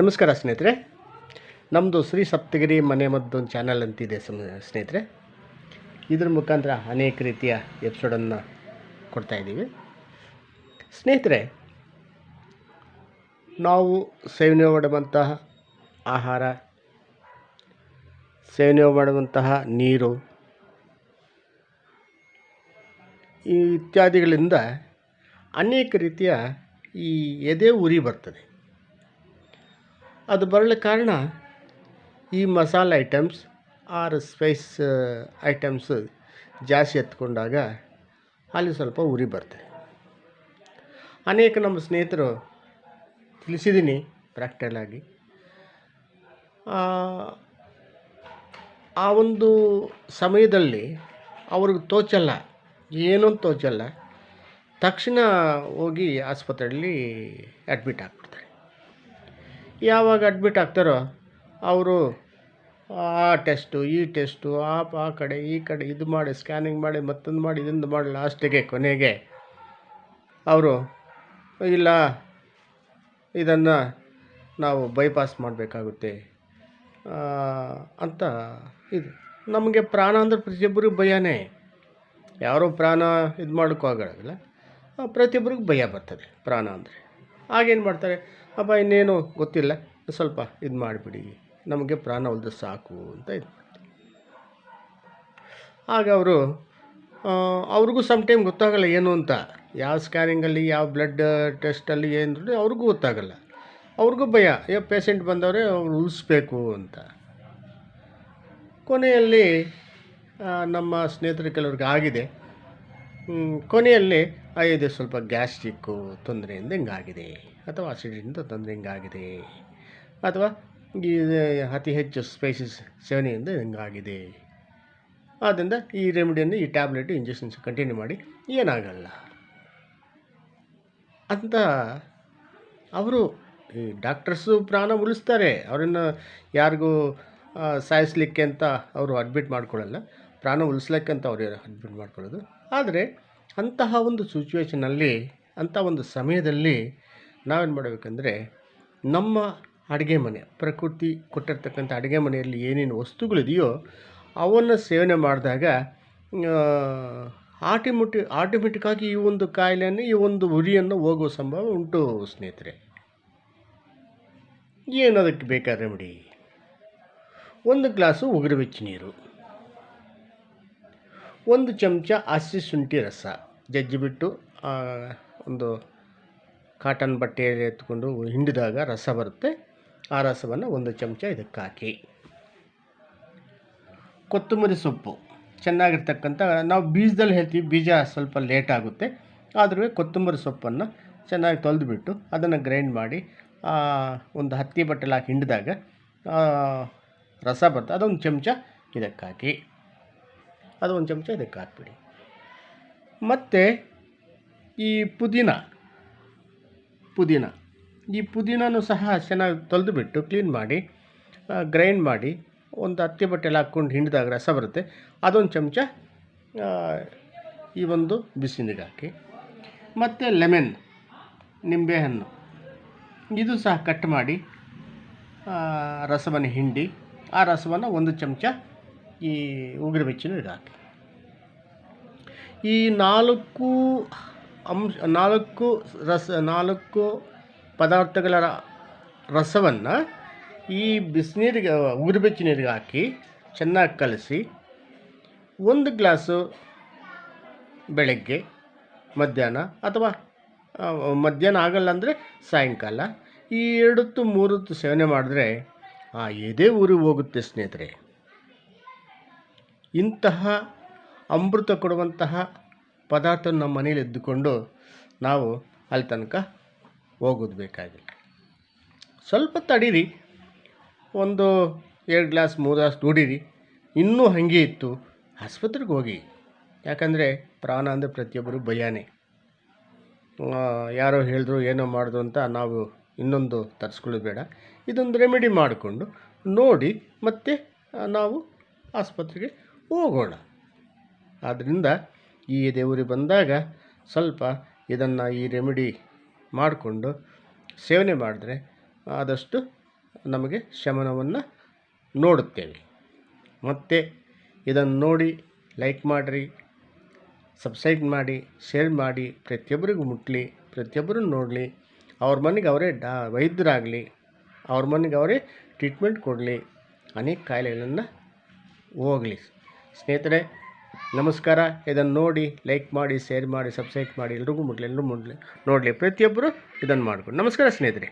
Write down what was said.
ನಮಸ್ಕಾರ ಸ್ನೇಹಿತರೆ. ನಮ್ಮದು ಶ್ರೀ ಸಪ್ತಗಿರಿ ಮನೆ ಒಂದು ಚಾನಲ್ ಅಂತಿದೆ ಸ್ನೇಹಿತರೆ. ಇದ್ರ ಮುಖಾಂತರ ಅನೇಕ ರೀತಿಯ ಎಪಿಸೋಡನ್ನು ಕೊಡ್ತಾಯಿದ್ದೀವಿ ಸ್ನೇಹಿತರೆ, ನಾವು ಸೇವನೆ ಮಾಡುವಂತಹ ಆಹಾರ, ಸೇವನೆ ಮಾಡುವಂತಹ ನೀರು, ಈ ಇತ್ಯಾದಿಗಳಿಂದ ಅನೇಕ ರೀತಿಯ ಈ ಎದೆ ಉರಿ ಬರ್ತದೆ. ಅದು ಬರಲು ಕಾರಣ ಈ ಮಸಾಲೆ ಐಟಮ್ಸ್ ಆರ್ ಸ್ಪೈಸ್ ಐಟಮ್ಸ್ ಜಾಸ್ತಿ ಎತ್ಕೊಂಡಾಗ ಅಲ್ಲಿ ಸ್ವಲ್ಪ ಉರಿ ಬರ್ತದೆ ಅನೇಕ ನಮ್ಮ ಸ್ನೇಹಿತರು ತಿಳಿಸಿದ್ದೀನಿ ಆ, ಆ ಒಂದು ಸಮಯದಲ್ಲಿ ಅವ್ರಿಗೆ ತೋಚಲ್ಲ ಏನೂ ತೋಚಲ್ಲ ತಕ್ಷಣ ಹೋಗಿ ಆಸ್ಪತ್ರೆಯಲ್ಲಿ ಅಡ್ಮಿಟ್ ಆಗ್ಬಿಡ್ತಾರೆ. ಯಾವಾಗ ಅಡ್ಮಿಟ್ ಆಗ್ತಾರೋ ಅವರು, ಆ ಟೆಸ್ಟು ಈ ಟೆಸ್ಟು ಆ ಆ ಕಡೆ, ಈ ಕಡೆ, ಇದು ಮಾಡಿ ಸ್ಕ್ಯಾನಿಂಗ್ ಮಾಡಿ, ಮತ್ತೊಂದು ಮಾಡಿ, ಇದೊಂದು ಮಾಡಿ ಲಾಸ್ಟಿಗೆ ಕೊನೆಗೆ ಅವರು, ಇಲ್ಲ, ಇದನ್ನು ನಾವು ಬೈಪಾಸ್ ಮಾಡಬೇಕಾಗುತ್ತೆ ಅಂತ ಇದು. ನಮಗೆ ಪ್ರಾಣ ಅಂದರೆ ಪ್ರತಿಯೊಬ್ಬರಿಗೂ ಭಯನೇ. ಯಾರೋ ಪ್ರಾಣ ಇದು ಮಾಡೋಕ್ಕಾಗಲ್ಲ ಪ್ರತಿಯೊಬ್ಬರಿಗೂ ಭಯ ಬರ್ತದೆ, ಪ್ರಾಣ ಅಂದರೆ. ಆಗೇನು ಮಾಡ್ತಾರೆ? ಅಪ್ಪ ಇನ್ನೇನು ಗೊತ್ತಿಲ್ಲ. ಸ್ವಲ್ಪ ಇದು ಮಾಡಿಬಿಡಿ. ನಮಗೆ ಪ್ರಾಣ ಉಳಿದು ಸಾಕು ಅಂತ ಇದು ಆಗ ಅವರು ಅವ್ರಿಗೂ ಸಮ್ ಟೈಮ್ ಗೊತ್ತಾಗಲ್ಲ ಏನು ಅಂತ. ಯಾವ ಸ್ಕ್ಯಾನಿಂಗಲ್ಲಿ ಯಾವ ಬ್ಲಡ್ ಟೆಸ್ಟಲ್ಲಿ ಏನು ಅವ್ರಿಗೂ ಗೊತ್ತಾಗಲ್ಲ. ಅವ್ರಿಗೂ ಭಯ. ಏ ಪೇಷಂಟ್ ಬಂದವರೇ ಅವ್ರು ಉಳಿಸ್ಬೇಕು ಅಂತ. ಕೊನೆಯಲ್ಲಿ ನಮ್ಮ ಸ್ನೇಹಿತರು ಕೆಲವ್ರಿಗೆ ಆಗಿದೆ. ಕೊನೆಯಲ್ಲಿ ಇದು ಸ್ವಲ್ಪ ಗ್ಯಾಸ್ಟ್ರಿಕ್ಕು ತೊಂದರೆಯಿಂದ ಹಿಂಗಾಗಿದೆ, ಅಥವಾ ಆಸಿಡಿಂದ ತೊಂದರೆ ಹಿಂಗಾಗಿದೆ, ಅಥವಾ ಈ ಅತಿ ಹೆಚ್ಚು ಸ್ಪೈಸಸ್ ಸೇವನೆಯಿಂದ ಹಿಂಗಾಗಿದೆ. ಆದ್ದರಿಂದ ಈ ರೆಮಿಡಿಯನ್ನು, ಈ ಟ್ಯಾಬ್ಲೆಟ್ ಇಂಜೆಕ್ಷನ್ಸ್ ಕಂಟಿನ್ಯೂ ಮಾಡಿ, ಏನಾಗಲ್ಲ. ಅಂತ ಅವರು, ಈ ಡಾಕ್ಟರ್ಸು ಪ್ರಾಣ ಉಳಿಸ್ತಾರೆ. ಅವರನ್ನು ಯಾರಿಗೂ ಸಾಯಿಸ್ಲಿಕ್ಕೆ ಅಂತ ಅವರು ಅಡ್ಮಿಟ್ ಮಾಡ್ಕೊಳ್ಳಲ್ಲ. ಪ್ರಾಣ ಉಳಿಸ್ಲಿಕ್ಕಂತ ಅವರು ಅಡ್ಮಿಟ್ ಮಾಡ್ಕೊಳ್ಳೋದು. ಆದರೆ ಅಂತಹ ಒಂದು ಸಿಚುವೇಷನಲ್ಲಿ ಅಂಥ ಒಂದು ಸಮಯದಲ್ಲಿ ನಾವೇನು ಮಾಡಬೇಕಂದ್ರೆ, ನಮ್ಮ ಅಡುಗೆ ಮನೆ, ಪ್ರಕೃತಿ ಕೊಟ್ಟಿರ್ತಕ್ಕಂಥ ಅಡುಗೆ ಮನೆಯಲ್ಲಿ ಏನೇನು ವಸ್ತುಗಳಿದೆಯೋ ಅವನ್ನು ಸೇವನೆ ಮಾಡಿದಾಗ ಆಟೋಮೆಟಿ, ಆಟೋಮೆಟಿಕ್ಕಾಗಿ ಈ ಒಂದು ಕಾಯಿಲೆಯನ್ನು, ಈ ಒಂದು ಉರಿಯನ್ನು ಹೋಗುವ ಸಂಭವ ಉಂಟು ಸ್ನೇಹಿತರೆ. ಏನದಕ್ಕೆ ಬೇಕಾದ ರೆಮಿಡಿ ಒಂದು ಗ್ಲಾಸು ಉಗುರು ಬೆಚ್ಚ ನೀರು. ಒಂದು ಚಮಚ ಹಸಿ ಶುಂಠಿ ರಸ ಜಜ್ಜಿಬಿಟ್ಟು ಒಂದು ಕಾಟನ್ ಬಟ್ಟೆಯಲ್ಲಿ ಎತ್ಕೊಂಡು ಹಿಂಡಿದಾಗ ರಸ ಬರುತ್ತೆ. ಆ ರಸವನ್ನು ಒಂದು ಚಮಚ ಇದಕ್ಕೆ ಹಾಕಿ. ಕೊತ್ತಂಬರಿ ಸೊಪ್ಪು ಚೆನ್ನಾಗಿರ್ತಕ್ಕಂಥ, ನಾವು ಬೀಜದಲ್ಲಿ ಹೇಳ್ತೀವಿ ಬೀಜ ಸ್ವಲ್ಪ ಲೇಟ್ ಆಗುತ್ತೆ. ಆದರೂ ಕೊತ್ತಂಬರಿ ಸೊಪ್ಪನ್ನು ಚೆನ್ನಾಗಿ ತೊಳೆದುಬಿಟ್ಟು ಅದನ್ನು ಗ್ರೈಂಡ್ ಮಾಡಿ ಒಂದು ಹತ್ತಿ ಬಟ್ಟೆಲಿ ಹಾಕಿ ಹಿಂಡಿದಾಗ ರಸ ಬರ್ತದೆ ಅದೊಂದು ಚಮಚ ಇದಕ್ಕೆ ಹಾಕಿ. ಅದು ಒಂದು ಚಮಚ ಇದಕ್ಕೆ ಹಾಕ್ಬಿಡಿ. ಮತ್ತು ಈ ಪುದೀನ ಪುದೀನ, ಈ ಪುದೀನೂ ಸಹ ಚೆನ್ನಾಗಿ ತೊಳೆದುಬಿಟ್ಟು ಕ್ಲೀನ್ ಮಾಡಿ ಗ್ರೈಂಡ್ ಮಾಡಿ ಒಂದು ಹತ್ತಿ ಬಟ್ಟೆಲ್ಲ ಹಾಕ್ಕೊಂಡು ಹಿಂಡಿದಾಗ ರಸ ಬರುತ್ತೆ. ಅದೊಂದು ಚಮಚ ಈ ಒಂದು ಬಿಸಿ ಹಾಕಿ. ಮತ್ತು ಲೆಮನ್, ನಿಂಬೆಹಣ್ಣು, ಇದು ಸಹ ಕಟ್ ಮಾಡಿ ರಸವನ್ನು ಹಿಂಡಿ, ಆ ರಸವನ್ನು ಒಂದು ಚಮಚ ಈ ಉಗುರು ಬೆಚ್ಚ ನೀರಿಗೆ ಹಾಕಿ ಈ ನಾಲ್ಕು ಅಂಶ, ನಾಲ್ಕು ರಸ, ನಾಲ್ಕು ಪದಾರ್ಥಗಳ ರಸವನ್ನು ಈ ಬಿಸಿನೀರಿಗೆ ಉಗುರು ಬೆಚ್ಚ ನೀರಿಗೆ ಹಾಕಿ ಚೆನ್ನಾಗಿ ಕಲಸಿ, ಒಂದು ಗ್ಲಾಸು ಬೆಳಗ್ಗೆ, ಮಧ್ಯಾಹ್ನ ಅಥವಾ ಮಧ್ಯಾಹ್ನ ಆಗಲ್ಲ ಅಂದರೆ ಸಾಯಂಕಾಲ, ಈ ಎರಡೊತ್ತು ಮೂರೊತ್ತು ಸೇವನೆ ಮಾಡಿದ್ರೆ ಆ ಎದೆ ಊರಿಗೆ ಹೋಗುತ್ತೆ ಸ್ನೇಹಿತರೆ. ಇಂತಹ ಅಮೃತ ಕೊಡುವಂತಹ ಪದಾರ್ಥ ನಮ್ಮ ಮನೇಲಿ ಎದ್ದುಕೊಂಡು ನಾವು ಅಲ್ಲಿ ತನಕ ಹೋಗೋದು ಬೇಕಾಗಿಲ್ಲ. ಸ್ವಲ್ಪ ತಡೀರಿ. ಒಂದು ಎರಡು ಗ್ಲಾಸ್, ಮೂರು ಗ್ಲಾಸ್ ದುಡೀರಿ. ಇನ್ನೂ ಹಾಗೆ ಇತ್ತು. ಆಸ್ಪತ್ರೆಗೆ ಹೋಗಿ. ಯಾಕಂದರೆ ಪ್ರಾಣ ಅಂದರೆ ಪ್ರತಿಯೊಬ್ಬರು ಭಯನೇ. ಯಾರೋ ಹೇಳಿದ್ರು, ಏನೋ ಮಾಡಿದ್ರು ಅಂತ ನಾವು ಇನ್ನೊಂದು ತರಿಸ್ಕೊಳ್ಳೋದು ಬೇಡ. ಇದೊಂದು ರೆಮಿಡಿ ಮಾಡಿಕೊಂಡು ನೋಡಿ ಮತ್ತೆ ನಾವು ಆಸ್ಪತ್ರೆಗೆ ಹೋಗೋಣ. ಆದ್ದರಿಂದ ಈ ದೇವರಿಗೆ ಬಂದಾಗ ಸ್ವಲ್ಪ ಇದನ್ನು ಈ ರೆಮಿಡಿ ಮಾಡಿಕೊಂಡು ಸೇವನೆ ಮಾಡಿದ್ರೆ ಆದಷ್ಟು ನಮಗೆ ಶಮನವನ್ನು ನೋಡುತ್ತೇವೆ. ಮತ್ತು ಇದನ್ನು ನೋಡಿ ಲೈಕ್ ಮಾಡಿರಿ ಸಬ್ಸ್ಕ್ರೈಬ್ ಮಾಡಿ ಶೇರ್ ಮಾಡಿ, ಪ್ರತಿಯೊಬ್ಬರಿಗೂ ಮುಟ್ಟಲಿ ಪ್ರತಿಯೊಬ್ಬರು ನೋಡಲಿ, ಅವ್ರ ಮನೆಗೆ ಅವರೇ ಡಾ, ವೈದ್ಯರಾಗಲಿ, ಅವ್ರ ಮನೆಗೆ ಅವರೇ ಟ್ರೀಟ್ಮೆಂಟ್ ಕೊಡಲಿ, ಅನೇಕ ಕಾಯಿಲೆಗಳನ್ನು ಹೋಗಲಿ. ಸ್ನೇಹಿತರೆ, ನಮಸ್ಕಾರ. ಇದನ್ನು ನೋಡಿ ಲೈಕ್ ಮಾಡಿ ಶೇರ್ ಮಾಡಿ ಸಬ್ಸ್ಕ್ರೈಬ್ ಮಾಡಿ, ಎಲ್ರಿಗೂ ಮುಟ್ಲಿ ಎಲ್ಲರೂ ಮುಟ್ಲಿ, ನೋಡಲಿ. ಪ್ರತಿಯೊಬ್ಬರು ಇದನ್ನು ಮಾಡ್ಕೊಂಡು. ನಮಸ್ಕಾರ ಸ್ನೇಹಿತರೆ.